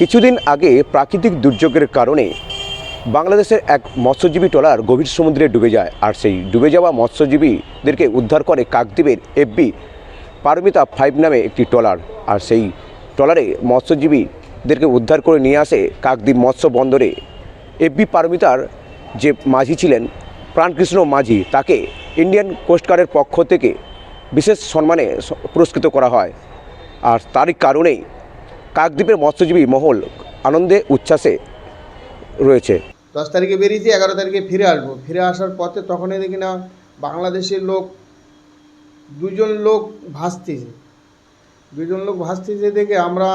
কিছুদিন আগে প্রাকৃতিক দুর্যোগের কারণে বাংলাদেশের এক মৎস্যজীবী ট্রলার গভীর সমুদ্রে ডুবে যায়, আর সেই ডুবে যাওয়া মৎস্যজীবীদেরকে উদ্ধার করে কাকদ্বীপের এফবি পারমিতা ফাইভ নামে একটি ট্রলার, আর সেই ট্রলারে মৎস্যজীবীদেরকে উদ্ধার করে নিয়ে আসে কাকদ্বীপ মৎস্য বন্দরে। এফবি পারমিতার যে মাঝি ছিলেন, প্রাণকৃষ্ণ মাঝি, তাকে ইন্ডিয়ান কোস্টগার্ডের পক্ষ থেকে বিশেষ সম্মানে পুরস্কৃত করা হয়। আর তারই কারণেই কাকদ্বীপের মৎস্যজীবী মহল আনন্দে উচ্ছ্বাসে রয়েছে। দশ তারিখে বেরিয়েছি, এগারো তারিখে ফিরে আসব। ফিরে আসার পথে তখনই দেখি না, বাংলাদেশের লোক, দুজন লোক ভাসতেছে। দুজন লোক ভাসতেছে দেখে আমরা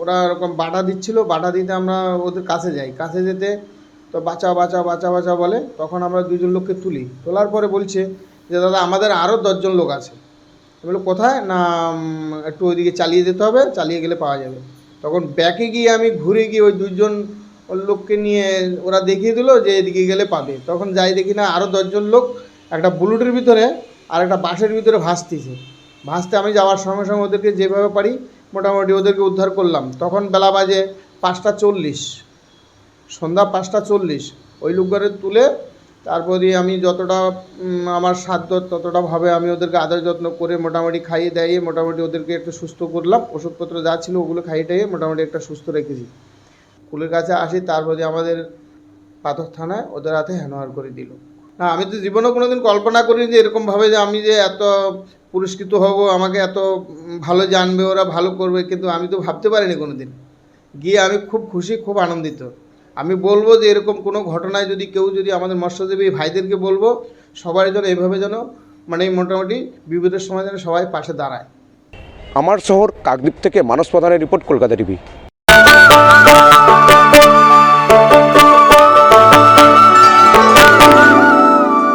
ওরা এরকম বাটা দিচ্ছিল বাটা দিতে আমরা ওদের কাছে যাই। কাছে যেতে তো বাঁচা বাঁচা বাঁচা বাঁচা বলে, তখন আমরা দুজন লোককে তুলি। তোলার পরে বলছে যে, দাদা, আমাদের আরও দশজন লোক আছে। আমি বললাম, কোথায়? না একটু ওইদিকে চালিয়ে যেতে হবে, চালিয়ে গেলে পাওয়া যাবে। তখন ব্যাকে গিয়ে আমি ঘুরে গিয়ে ওই দুজন লোককে নিয়ে ওরা দেখিয়ে দিলো যে এদিকে গেলে পাবে। তখন যাই দেখি না আরও দশজন লোক একটা বুলুটের ভিতরে আর একটা বাসের ভিতরে ভাসতেছে। ভাসতে আমি যাওয়ার সঙ্গে সঙ্গে ওদেরকে যেভাবে পারি মোটামুটি ওদেরকে উদ্ধার করলাম। তখন বেলা বাজে পাঁচটা চল্লিশ। সন্ধ্যা পাঁচটা চল্লিশ। ওই লোকগারে তুলে তারপর আমি যতটা আমার সাধ্য ততটা ভাবে আমি ওদেরকে আদর যত্ন করে মোটামুটি খাইয়ে দাইয়ে মোটামুটি ওদেরকে একটু সুস্থ করলাম। ওষুধপত্র যা ছিল ওগুলো খাইয়ে টাইয়ে মোটামুটি একটা সুস্থ রেখেছি। কুলের কাছে আসি, তারপর আমাদের পাথর থানায় ওদের হাতে হ্যানোয়ার করে দিল। না, আমি তো জীবনেও কোনোদিন কল্পনা করিনি যে এরকমভাবে যে আমি যে এত পুরস্কৃত হব, আমাকে এত ভালো জানবে ওরা, ভালো করবে, কিন্তু আমি তো ভাবতে পারিনি কোনোদিন। গিয়ে আমি খুব খুশি, খুব আনন্দিত। আমি বলব যে এরকম কোনো ঘটনায় যদি কেউ যদি আমাদের মৎস্যজীবী ভাইদেরকে বলব সবাই যেন এভাবে যেন মানে মোটামুটি বিপদের সময় যেন সবাই পাশে দাঁড়ায়। আমার শহর কাকদ্বীপ থেকে মানস প্রধানের রিপোর্ট, কলকাতা টিভি।